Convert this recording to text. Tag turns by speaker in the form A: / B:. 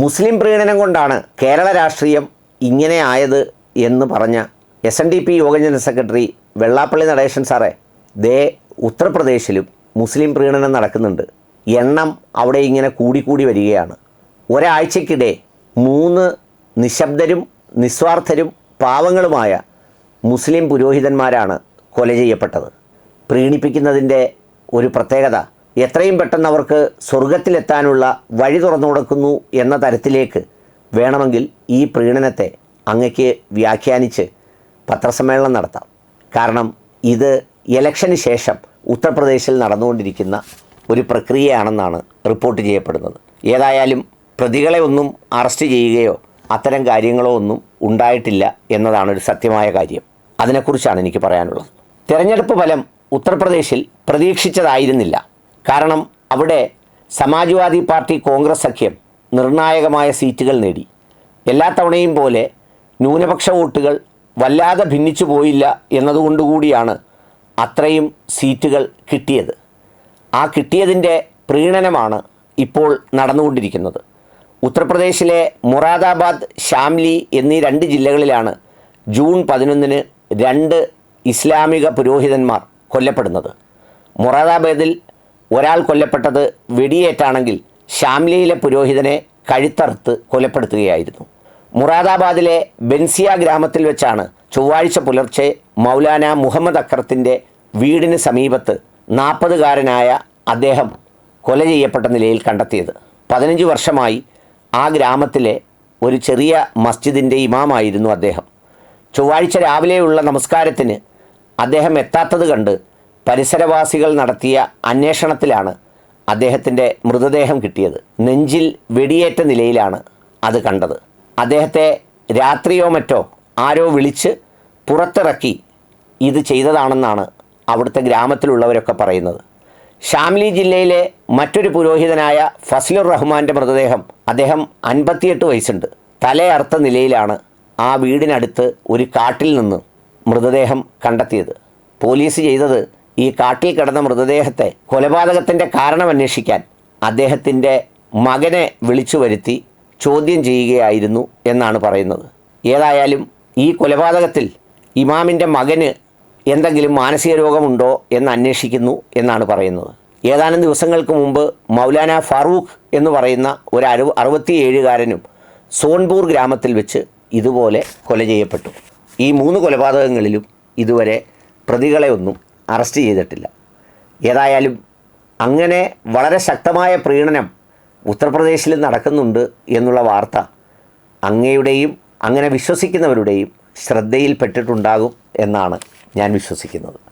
A: മുസ്ലിം പ്രീണനം കൊണ്ടാണ് കേരള രാഷ്ട്രീയം ഇങ്ങനെ ആയത് എന്ന് പറഞ്ഞ S N D P Yoga general secretary Vellappally Natesan സാറേ ദേ ഉത്തർപ്രദേശിലും മുസ്ലിം പ്രീണനം നടക്കുന്നുണ്ട്. എണ്ണം അവിടെ ഇങ്ങനെ കൂടിക്കൂടി വരികയാണ്. ഒരാഴ്ചക്കിടെ മൂന്ന് നിശബ്ദരും നിസ്വാർത്ഥരും പാവങ്ങളുമായ മുസ്ലിം പുരോഹിതന്മാരാണ് കൊല ചെയ്യപ്പെട്ടത്. പ്രീണിപ്പിക്കുന്നതിന്റെ ഒരു പ്രത്യേകത എത്രയും പെട്ടെന്ന് അവർക്ക് സ്വർഗത്തിലെത്താനുള്ള വഴി തുറന്നു കൊടുക്കുന്നു എന്ന തരത്തിലേക്ക് വേണമെങ്കിൽ ഈ പ്രീണനത്തെ അങ്ങക്ക് വ്യാഖ്യാനിച്ച് പത്രസമ്മേളനം നടത്താം. കാരണം ഇത് ഇലക്ഷന് ശേഷം ഉത്തർപ്രദേശിൽ നടന്നുകൊണ്ടിരിക്കുന്ന ഒരു പ്രക്രിയയാണെന്നാണ് റിപ്പോർട്ട് ചെയ്യപ്പെടുന്നത്. ഏതായാലും പ്രതികളെ ഒന്നും അറസ്റ്റ് ചെയ്യുകയോ അത്തരം കാര്യങ്ങളോ ഒന്നും ഉണ്ടായിട്ടില്ല എന്നതാണ് ഒരു സത്യമായ കാര്യം. അതിനെക്കുറിച്ചാണ് എനിക്ക് പറയാനുള്ളത്. തിരഞ്ഞെടുപ്പ് ഫലം ഉത്തർപ്രദേശിൽ പ്രതീക്ഷിച്ചതായിരുന്നില്ല. കാരണം അവിടെ സമാജ്വാദി പാർട്ടി കോൺഗ്രസ് സഖ്യം നിർണായകമായ സീറ്റുകൾ നേടി. എല്ലാ തവണയും പോലെ ന്യൂനപക്ഷ വോട്ടുകൾ വല്ലാതെ ഭിന്നിച്ചു പോയില്ല എന്നതുകൊണ്ടുകൂടിയാണ് അത്രയും സീറ്റുകൾ കിട്ടിയത്. ആ കിട്ടിയതിന്റെ പ്രീണനമാണ് ഇപ്പോൾ നടന്നുകൊണ്ടിരിക്കുന്നത്. ഉത്തർപ്രദേശിലെ മൊറാദാബാദ് ഷാംലി എന്നീ രണ്ട് ജില്ലകളിലാണ് ജൂൺ പതിനൊന്നിന് രണ്ട് ഇസ്ലാമിക പുരോഹിതന്മാർ കൊല്ലപ്പെടുന്നത്. മൊറാദാബാദിൽ ഒരാൾ കൊല്ലപ്പെട്ടത് വെടിയേറ്റാണെങ്കിൽ ഷാംലിയിലെ പുരോഹിതനെ കഴുത്തറുത്ത് കൊലപ്പെടുത്തുകയായിരുന്നു. മുറാദാബാദിലെ ബെൻസിയ ഗ്രാമത്തിൽ വെച്ചാണ് ചൊവ്വാഴ്ച പുലർച്ചെ മൗലാന മുഹമ്മദ് അക്രത്തിന്റെ വീടിന് സമീപത്ത് നാൽപ്പതുകാരനായ അദ്ദേഹം കൊല ചെയ്യപ്പെട്ട നിലയിൽ കണ്ടെത്തിയത്. പതിനഞ്ച് വർഷമായി ആ ഗ്രാമത്തിലെ ഒരു ചെറിയ മസ്ജിദിന്റെ ഇമാമായിരുന്നു അദ്ദേഹം. ചൊവ്വാഴ്ച രാവിലെയുള്ള നമസ്കാരത്തിന് അദ്ദേഹം എത്താത്തത് കണ്ട് പരിസരവാസികൾ നടത്തിയ അന്വേഷണത്തിലാണ് അദ്ദേഹത്തിന്റെ മൃതദേഹം കിട്ടിയത്. നെഞ്ചിൽ വെടിയേറ്റ നിലയിലാണ് അത് കണ്ടത്. അദ്ദേഹത്തെ രാത്രിയോ മറ്റോ ആരോ വിളിച്ച് പുറത്തിറക്കി ഇത് ചെയ്തതാണെന്നാണ് അവിടുത്തെ ഗ്രാമത്തിലുള്ളവരൊക്കെ പറയുന്നത്. ഷാംലി ജില്ലയിലെ മറ്റൊരു പുരോഹിതനായ ഫസ്ലുർ റഹ്മാന്റെ മൃതദേഹം അദ്ദേഹം അൻപത്തിയെട്ട് വയസ്സുണ്ട്. തലയർത്ത നിലയിലാണ് ആ വീടിനടുത്ത് ഒരു കാട്ടിൽ നിന്ന് മൃതദേഹം കണ്ടെത്തിയത്. പോലീസ് ചെയ്തത് ഈ കാട്ടിൽ കിടന്ന മൃതദേഹത്തെ കൊലപാതകത്തിന്റെ കാരണം അന്വേഷിക്കാൻ അദ്ദേഹത്തിന്റെ മകനെ വിളിച്ചു വരുത്തി ചോദ്യം ചെയ്യുകയായിരുന്നു എന്നാണ് പറയുന്നത്. ഏതായാലും ഈ കൊലപാതകത്തിൽ ഇമാമിന്റെ മകന് എന്തെങ്കിലും മാനസിക രോഗമുണ്ടോ എന്ന് അന്വേഷിക്കുന്നു എന്നാണ് പറയുന്നത്. ഏതാനും ദിവസങ്ങൾക്ക് മുമ്പ് മൗലാന ഫറൂഖ് എന്ന് പറയുന്ന ഒരു അറു അറുപത്തിയേഴുകാരനും സോൺപൂർ ഗ്രാമത്തിൽ വെച്ച് ഇതുപോലെ കൊല ചെയ്യപ്പെട്ടു. ഈ മൂന്ന് കൊലപാതകങ്ങളിലും ഇതുവരെ പ്രതികളെ ഒന്നും അറസ്റ്റ് ചെയ്തിട്ടില്ല. ഏതായാലും അങ്ങനെ വളരെ ശക്തമായ പ്രീണനം ഉത്തർപ്രദേശിൽ നടക്കുന്നുണ്ട് എന്നുള്ള വാർത്ത അങ്ങയുടെയും അങ്ങനെ വിശ്വസിക്കുന്നവരുടെയും ശ്രദ്ധയിൽപ്പെട്ടിട്ടുണ്ടാകും എന്നാണ് ഞാൻ വിശ്വസിക്കുന്നത്.